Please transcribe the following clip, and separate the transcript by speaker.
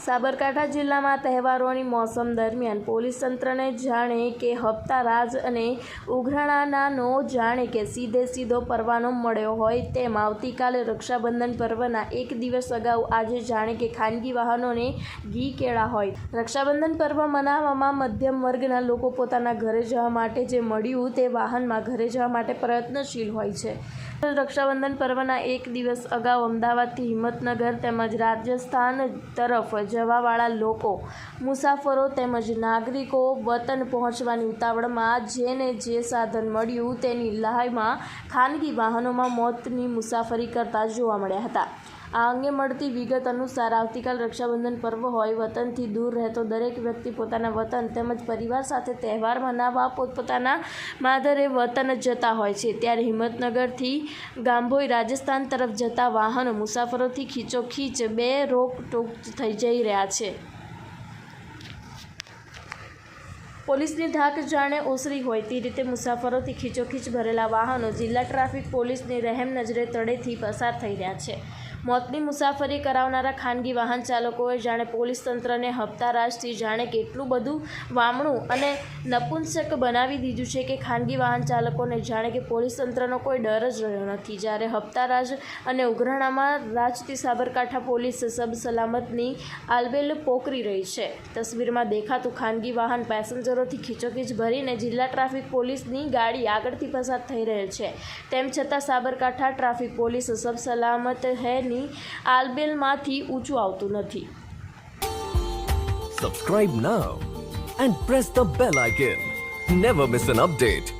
Speaker 1: સાબરકાંઠા જિલ્લામાં તહેવારોની મોસમ દરમિયાન પોલીસ તંત્રને જાણે કે હપ્તા રાજ અને ઉઘરાણાનો જાણે કે સીધે સીધો પરવાનો મળ્યો હોય તેમ આવતીકાલે રક્ષાબંધન પર્વના એક દિવસ અગાઉ આજે જાણે કે ખાનગી વાહનોને ઘી કેળા હોય. રક્ષાબંધન પર્વ મનાવવામાં મધ્યમ વર્ગના લોકો પોતાના ઘરે જવા માટે જે મળ્યું તે વાહનમાં ઘરે જવા માટે પ્રયત્નશીલ હોય છે. રક્ષાબંધન પર્વના એક દિવસ અગાઉ અમદાવાદથી હિંમતનગર તેમજ રાજસ્થાન તરફ જવાવાળા લોકો, મુસાફરો તેમજ નાગરિકો વતન પહોંચવાની ઉતાવળમાં જેને જે સાધન મળ્યું તેની લહાઈમાં ખાનગી વાહનોમાં મોતની મુસાફરી કરતા જોવા મળ્યા હતા. આ અંગે મળતી વિગત અનુસાર આવતીકાલ રક્ષાબંધન પર્વ હોય, વતનથી દૂર રહેતો દરેક વ્યક્તિ પોતાના વતન તેમજ પરિવાર સાથે તહેવાર મનાવવા પોતપોતાના માધરે વતન જતા હોય છે. ત્યારે હિંમતનગરથી ગાંભોઈ રાજસ્થાન તરફ જતા વાહનો મુસાફરોથી ખીચોખીચ બે રોકટોક થઈ જઈ રહ્યા છે. પોલીસની ધાક જાણે ઓસરી હોય તે રીતે મુસાફરોથી ખીચોખીચ ભરેલા વાહનો જિલ્લા ટ્રાફિક પોલીસની રહેમ નજરે તળેથી પસાર થઈ રહ્યા છે. મોતની મુસાફરી કરાવનારા ખાનગી વાહન ચાલકોએ જાણે પોલીસ તંત્રને હપ્તારાજથી જાણે કેટલું બધું વામણું અને નપુંસક બનાવી દીધું છે કે ખાનગી વાહન ચાલકોને જાણે કે પોલીસ તંત્રનો કોઈ ડર જ રહ્યો નથી. જ્યારે હપ્તારાજ અને ઉઘરાણામાં રાજતી સાબરકાંઠા પોલીસ સબ સલામતની આલબેલ પોકરી રહી છે. તસવીરમાં દેખાતું ખાનગી વાહન પેસેન્જરોથી ખીચોખીચ ભરીને જિલ્લા ટ્રાફિક પોલીસની ગાડી આગળથી પસાર થઈ રહેલ છે. તેમ છતાં સાબરકાંઠા ટ્રાફિક પોલીસ સબ સલામત હૈની આલબેલમાંથી ઊંચું આવતું નથી
Speaker 2: Subscribe now and press the bell icon. Never miss an update.